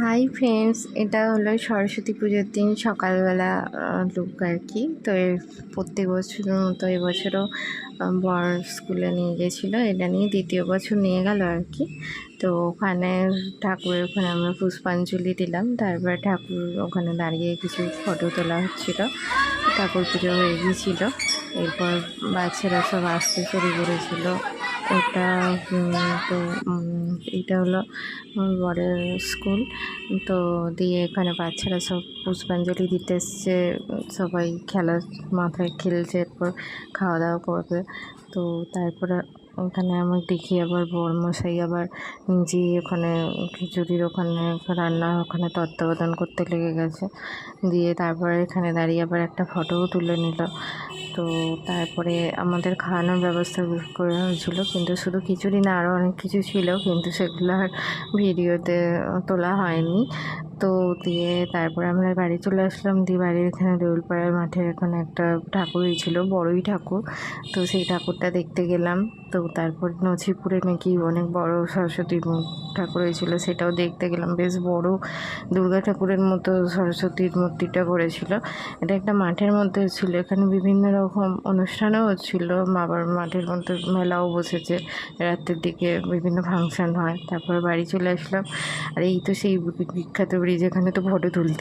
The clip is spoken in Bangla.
হাই ফ্রেন্ডস এটা হলো সরস্বতী পুজোর দিন সকালবেলা লুক আর কি। তো প্রত্যেক বছরের মতো এবছরও বর স্কুলে নিয়ে গেছিল, এটা নিয়ে দ্বিতীয় বছর নিয়ে গেল আর কি। তো ওখানে ঠাকুরের ওখানে আমরা পুষ্পাঞ্জলি দিলাম, তারপর ঠাকুর ওখানে দাঁড়িয়ে কিছু ফটো তোলা হচ্ছিল, ঠাকুর পুজো হয়ে গিয়েছিল এরপর বাচ্চারা সব আসতে শুরু করেছিল। এটা তো এটা হলো আমার বরের স্কুল। তো দিয়ে এখানে বাচ্চারা সব পুষ্পাঞ্জলি দিতে এসছে, সবাই খেলার মাথায় খেলছে, এরপর খাওয়া দাওয়া করবে। তো তারপরে ওখানে আমার দেখি আবার বরমশাই আবার নিজে ওখানে খিচুড়ির ওখানে রান্না, ওখানে তত্ত্বাবধান করতে লেগে গেছে। দিয়ে তারপরে এখানে দাঁড়িয়ে আবার একটা ফটোও তুলে নিল। তো তারপরে আমাদের খাওয়ানোর ব্যবস্থা করা হয়েছিল কিন্তু শুধু খিচুড়ি না আরও অনেক কিছু ছিল, কিন্তু সেগুলো আর ভিডিওতে তোলা হয়নি। তো দিয়ে তারপর আমরা বাড়ি চলে আসলাম। দিয়ে বাড়ির এখানে দেউলপাড়ার মাঠে এখানে একটা ঠাকুরই ছিল, বড়ই ঠাকুর। তো সেই ঠাকুরটা দেখতে গেলাম। তো তারপর নছিপুরে নাকি অনেক বড় সরস্বতী ঠাকুর হয়েছিল, সেটাও দেখতে গেলাম। বেশ বড় দুর্গা ঠাকুরের মতো সরস্বতীর মূর্তিটা করেছিল। এটা একটা মাঠের মধ্যে ছিল, এখানে বিভিন্ন রকম অনুষ্ঠানও হচ্ছিল আবার মাঠের মধ্যে মেলাও বসেছে। রাতের দিকে বিভিন্ন ফাংশন হয়, তারপর বাড়ি চলে আসলাম। আর এই তো সেই বিখ্যাত এখানে তো ফটো তুলতে